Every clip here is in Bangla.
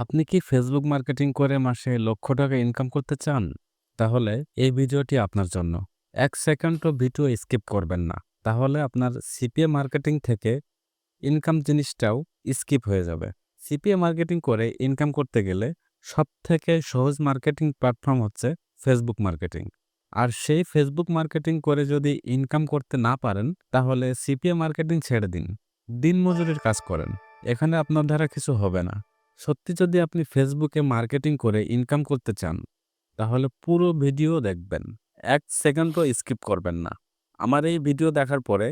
আপনি কি ফেসবুক মার্কেটিং করে মাসে লক্ষ টাকা ইনকাম করতে চান? তাহলে এই ভিডিওটি আপনার জন্য। এক সেকেন্ডও ভিডিও স্কিপ করবেন না। তাহলে আপনার সিপিএ মার্কেটিং থেকে ইনকাম জিনিসটাও স্কিপ হয়ে যাবে। সিপিএ মার্কেটিং করে ইনকাম করতে গেলে সব থেকে সহজ মার্কেটিং প্ল্যাটফর্ম হচ্ছে ফেসবুক মার্কেটিং আর সেই ফেসবুক মার্কেটিং করে যদি ইনকাম করতে না পারেন, তাহলে সিপিএ মার্কেটিং ছেড়ে দিন। দিন মজুরির কাজ করেন। এখানে আপনার দ্বারা কিছু হবে না। সত্যি যদি আপনি ফেসবুকে মার্কেটিং করে ইনকাম করতে চান, তাহলে পুরো ভিডিও দেখবেন। এক সেকেন্ডও স্কিপ করবেন না। আমার এই ভিডিও দেখার পরে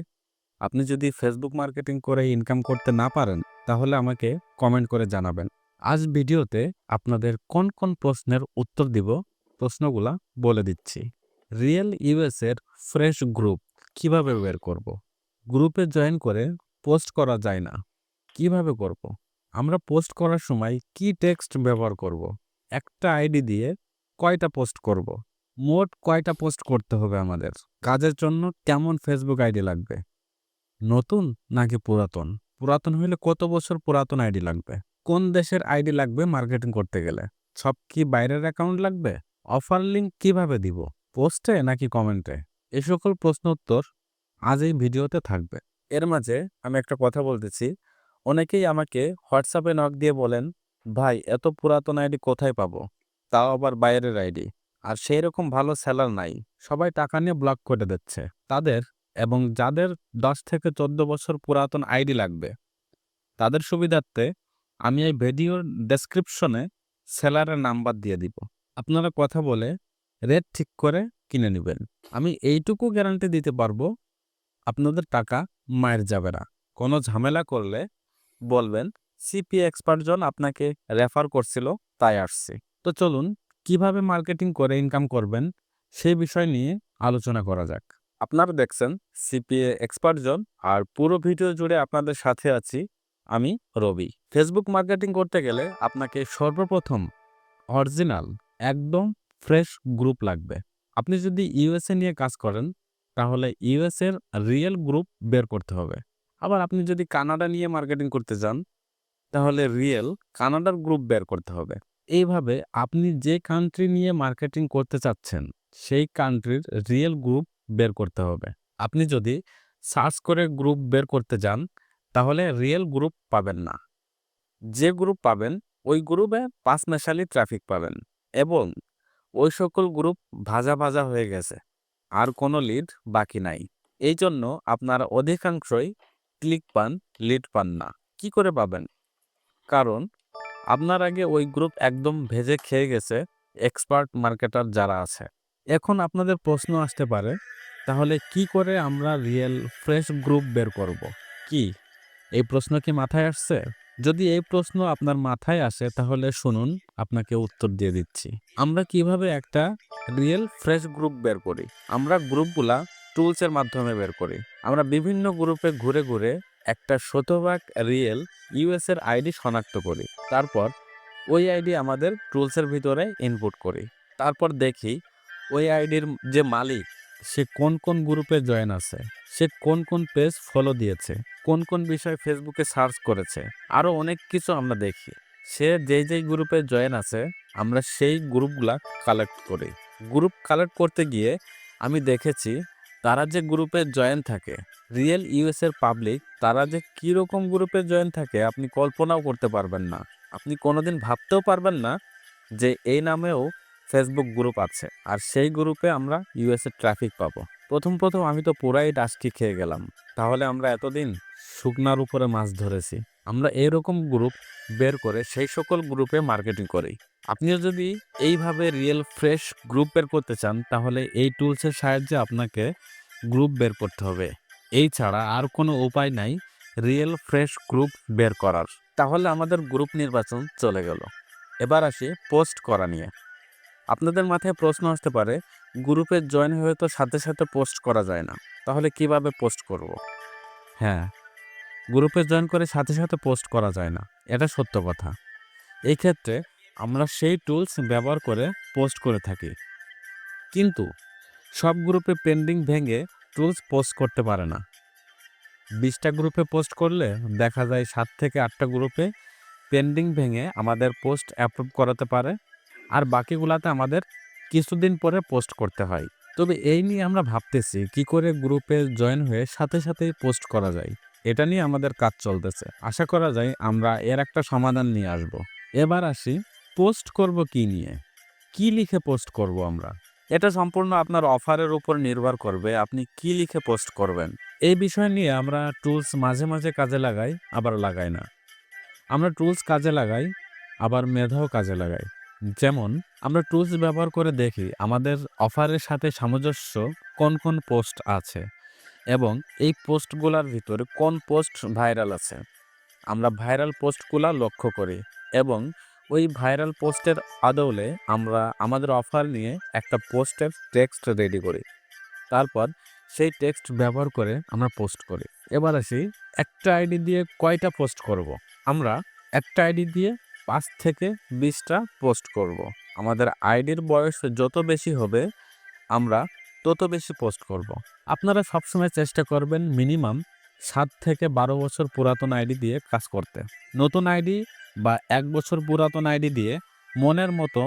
আপনি যদি ফেসবুক মার্কেটিং করে ইনকাম করতে না পারেন, তাহলে আমাকে কমেন্ট করে জানাবেন। আজ ভিডিওতে আপনাদের কোন কোন প্রশ্নের উত্তর দিব, প্রশ্নগুলা বলে দিচ্ছি। রিয়েল ইউএস এর ফ্রেশ গ্রুপ কীভাবে বের করব? গ্রুপে জয়েন করে পোস্ট করা যায় না। কীভাবে করব? আমরা পোস্ট করার সময় কি টেক্সট ব্যবহার করব? একটা আইডি দিয়ে কয়টা পোস্ট করব? মোট কয়টা পোস্ট করতে হবে আমাদের? কাজের জন্য কেমন ফেসবুক আইডি লাগবে? নতুন নাকি পুরাতন? পুরাতন হইলে কত বছর পুরাতন আইডি লাগবে? কোন দেশের আইডি লাগবে মার্কেটিং করতে গেলে? সব কি বাইরের অ্যাকাউন্ট লাগবে? অফার লিঙ্ক কীভাবে দিব? পোস্টে নাকি কমেন্টে? এ সকল প্রশ্ন উত্তর আজ এই ভিডিওতে থাকবে। এর মাঝে আমি একটা কথা বলতেছি। অনেকেই আমাকে হোয়াটসঅ্যাপে নক দিয়ে বলেন, ভাই, এত পুরাতন আইডি কোথায় পাবো? তাও আবার বাইরের আইডি। আর সেই রকম ভালো সেলার নাই। সবাই টাকা নিয়ে ব্লক করে দিচ্ছে। তাদের এবং যাদের দশ থেকে চোদ্দ বছর পুরাতন আইডি লাগবে, তাদের সুবিধার্থে আমি এই ভিডিওর ডেসক্রিপশনে সেলারের নাম্বার দিয়ে দিব। আপনারা কথা বলে রেট ঠিক করে কিনে নেবেন। আমি এইটুকু গ্যারান্টি দিতে পারব, আপনাদের টাকা মায়ের যাবে না। কোনো ঝামেলা করলে বলবেন, সিপি এক্সপার্টজন আপনাকে রেফার করছিল, তাই আসছি। তো চলুন, কীভাবে মার্কেটিং করে ইনকাম করবেন সেই বিষয় নিয়ে আলোচনা করা যাক। আপনারা দেখছেন সিপিএ এক্সপার্টজন আর পুরো ভিডিও জুড়ে আপনাদের সাথে আছি আমি, রবি। ফেসবুক মার্কেটিং করতে গেলে আপনাকে সর্বপ্রথম অরিজিনাল, একদম ফ্রেশ গ্রুপ লাগবে। আপনি যদি ইউএসএ নিয়ে কাজ করেন, তাহলে ইউএস এর রিয়েল গ্রুপ বের করতে হবে। আবার আপনি যদি কানাডা নিয়ে মার্কেটিং করতে চান তাহলে রিয়েল কানাডার গ্রুপ বের করতে হবে। এইভাবে আপনি যে কান্ট্রি নিয়ে মার্কেটিং করতে চাচ্ছেন, সেই কান্ট্রির রিয়েল গ্রুপ বের করতে হবে। আপনি যদি সার্চ করে গ্রুপ বের করতে যান, তাহলে রিয়েল গ্রুপ পাবেন না। যে গ্রুপ পাবেন, ওই গ্রুপে পাঁচ মেশালি ট্রাফিক পাবেন এবং ওই সকল গ্রুপ ভাজা ভাজা হয়ে গেছে, আর কোনো লিড বাকি নাই। এই জন্য আপনার অধিকাংশই ক্লিক পান লিড পান না। কি করে পাবেন? কারণ, আপনার আগে ওই গ্রুপ একদম ভেজে খেয়ে গেছে এক্সপার্ট মার্কেটার যারা আছে। এখন আপনাদের প্রশ্ন আসতে পারে, তাহলে কি করে আমরা রিয়েল ফ্রেশ গ্রুপ বের করব? কি? এই প্রশ্ন কি মাথায় আসছে? যদি এই প্রশ্ন আপনার মাথায় আসে, তাহলে শুনুন, আপনাকে উত্তর দিয়ে দিচ্ছি। আমরা কীভাবে একটা রিয়েল ফ্রেশ গ্রুপ বের করি? আমরা গ্রুপগুলা টুলসের মাধ্যমে বের করি। আমরা বিভিন্ন গ্রুপে ঘুরে ঘুরে একটা শতভাগ রিয়েল ইউএস এর আইডি শনাক্ত করি। তারপর ওই আইডি আমাদের টুলসের ভিতরে ইনপুট করি। তারপর দেখি ওই আইডির যে মালিক, সে কোন কোন গ্রুপে জয়েন আছে? সে কোন কোন পেজ ফলো দিয়েছে? কোন কোন বিষয় ফেসবুকে সার্চ করেছে? আরও অনেক কিছু আমরা দেখি। সে যেই যেই গ্রুপে জয়েন আছে, আমরা সেই গ্রুপগুলা কালেক্ট করি। গ্রুপ কালেক্ট করতে গিয়ে আমি দেখেছি তারা যে গ্রুপে জয়েন থাকে, রিয়েল ইউএস এর পাবলিক, তারা যে কীরকম গ্রুপে জয়েন থাকে, আপনি কল্পনাও করতে পারবেন না। আপনি কোনোদিন ভাবতেও পারবেন না যে এই নামেও ফেসবুক গ্রুপ আছে, আর সেই গ্রুপে আমরা ইউএস এর ট্রাফিক পাবো। প্রথম প্রথম আমি তো পুরাই ডাস্কি খেয়ে গেলাম। তাহলে আমরা এতদিন শুকনার উপরে মাছ ধরেছি। আমরা এরকম গ্রুপ বের করে সেই সকল গ্রুপে মার্কেটিং করি। আপনিও যদি এইভাবে রিয়েল, ফ্রেশ গ্রুপ বের করতে চান, তাহলে এই টুলসের সাহায্যে আপনাকে গ্রুপ বের করতে হবে। এই ছাড়া আর কোনো উপায় নাই রিয়েল ফ্রেশ গ্রুপ বের করার। তাহলে আমাদের গ্রুপ নির্বাচন চলে গেল। এবার আসি পোস্ট করা নিয়ে। আপনাদের মাথায় প্রশ্ন আসতে পারে, গ্রুপে জয়েন হয়ে তো সাথে সাথে পোস্ট করা যায় না। তাহলে কীভাবে পোস্ট করব। হ্যাঁ গ্রুপে জয়েন করে সাথে সাথে পোস্ট করা যায় না। এটা সত্য কথা। এই ক্ষেত্রে আমরা সেই টুলস ব্যবহার করে পোস্ট করে থাকি। কিন্তু সব গ্রুপে পেন্ডিং ভেঙে টুলস পোস্ট করতে পারে না। বিশটা গ্রুপে পোস্ট করলে দেখা যায় সাত থেকে আটটা গ্রুপে পেন্ডিং ভেঙে আমাদের পোস্ট অ্যাপ্রুভ করাতে পারে আর বাকিগুলাতে আমাদের কিছুদিন পরে পোস্ট করতে হয়। তবে এই নিয়ে আমরা ভাবতেছি কি করে গ্রুপে জয়েন হয়ে সাথে সাথেই পোস্ট করা যায়। এটা নিয়ে আমাদের কাজ চলতেছে। আশা করা যায় আমরা এর একটা সমাধান নিয়ে আসব। এবার আসি পোস্ট করব কি নিয়ে? কি লিখে পোস্ট করব আমরা? এটা সম্পূর্ণ আপনার অফারের উপর নির্ভর করবে। আপনি কি লিখে পোস্ট করবেন? এই বিষয় নিয়ে আমরা টুলস মাঝে মাঝে কাজে লাগাই, আবার লাগাই না। আমরা টুলস কাজে লাগাই, আবার মেধাও কাজে লাগাই। যেমন, আমরা টুলস ব্যবহার করে দেখি আমাদের অফারের সাথে সামঞ্জস্য কোন কোন পোস্ট আছে এবং এই পোস্টগুলোর ভিতরে কোন পোস্ট ভাইরাল আছে। আমরা ভাইরাল পোস্টগুলো লক্ষ্য করি এবং ওই ভাইরাল পোস্টের আদৌলে আমরা আমাদের অফার নিয়ে একটা পোস্টের টেক্সট রেডি করি তারপর সেই টেক্সট ব্যবহার করে আমরা পোস্ট করি এবার আসি, একটা আইডি দিয়ে কয়টা পোস্ট করব। আমরা একটা আইডি দিয়ে পাঁচ থেকে বিশটা পোস্ট করব। আমাদের আইডির বয়স যত বেশি হবে, আমরা তত বেশি পোস্ট করব। আপনারা সবসময় চেষ্টা করবেন মিনিমাম সাত থেকে বারো বছর পুরাতন আইডি দিয়ে কাজ করতে নতুন আইডি বা এক বছর পুরাতন আইডি দিয়ে মনের মতো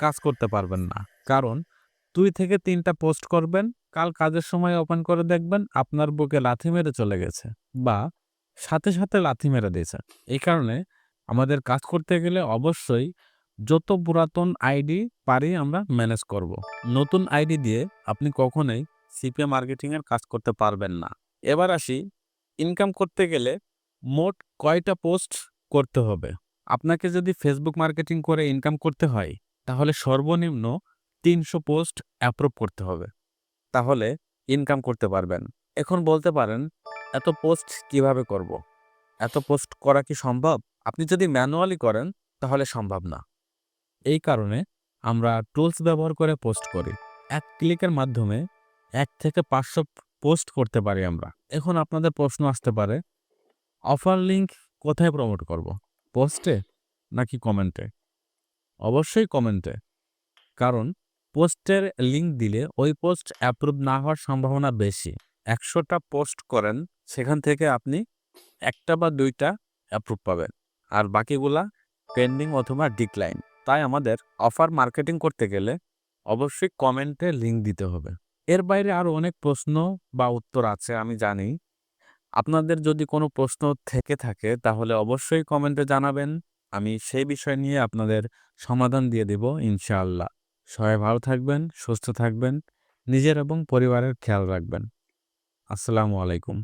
কাজ করতে পারবেন না। কারণ দুই থেকে তিনটা পোস্ট করবেন, কাল কাজের সময় ওপেন করে দেখবেন আপনার বুকে লাথি মেরে চলে গেছে বা সাথে সাথে লাথি মেরে দিয়েছে। এই কারণে আমাদের কাজ করতে গেলে অবশ্যই যত পুরাতন আইডি পারি আমরা ম্যানেজ করব। নতুন আইডি দিয়ে আপনি কখনোই সিপিএ মার্কেটিংয়ের কাজ করতে পারবেন না। এবার আসি, ইনকাম করতে গেলে মোট কয়টা পোস্ট করতে হবে? আপনাকে যদি ফেসবুক মার্কেটিং করে ইনকাম করতে হয়, তাহলে সর্বনিম্ন তিনশো পোস্ট অ্যাপ্রুভ করতে হবে। তাহলে ইনকাম করতে পারবেন। এখন বলতে পারেন, এত পোস্ট কীভাবে করব। এত পোস্ট করা কি সম্ভব? আপনি যদি ম্যানুয়ালি করেন, তাহলে সম্ভব না। এই কারণে আমরা টুলস ব্যবহার করে পোস্ট করি। এক ক্লিকের মাধ্যমে এক থেকে পাঁচশো পোস্ট করতে পারি আমরা। এখন আপনাদের প্রশ্ন আসতে পারে অফার লিঙ্ক কোথায় প্রমোট করব? পোস্টে নাকি কমেন্টে? অবশ্যই কমেন্টে। কারণ পোস্টের লিঙ্ক দিলে ওই পোস্ট অ্যাপ্রুভ না হওয়ার সম্ভাবনা বেশি। একশোটা পোস্ট করেন, সেখান থেকে আপনি একটা বা দুইটা অ্যাপ্রুভ পাবেন। আর বাকিগুলা পেন্ডিং অথবা ডিক্লাইন। তাই আমাদের অফার মার্কেটিং করতে গেলে অবশ্যই কমেন্টে লিঙ্ক দিতে হবে। এর বাইরে আরও অনেক প্রশ্ন বা উত্তর আছে, আমি জানি। আপনাদের যদি কোনো প্রশ্ন থেকে থাকে, তাহলে অবশ্যই কমেন্টে জানাবেন। আমি সেই বিষয় নিয়ে আপনাদের সমাধান দিয়ে দেব, ইনশাআল্লাহ। সবাই ভালো থাকবেন, সুস্থ থাকবেন, নিজের এবং পরিবারের খেয়াল রাখবেন। আসসালামু আলাইকুম।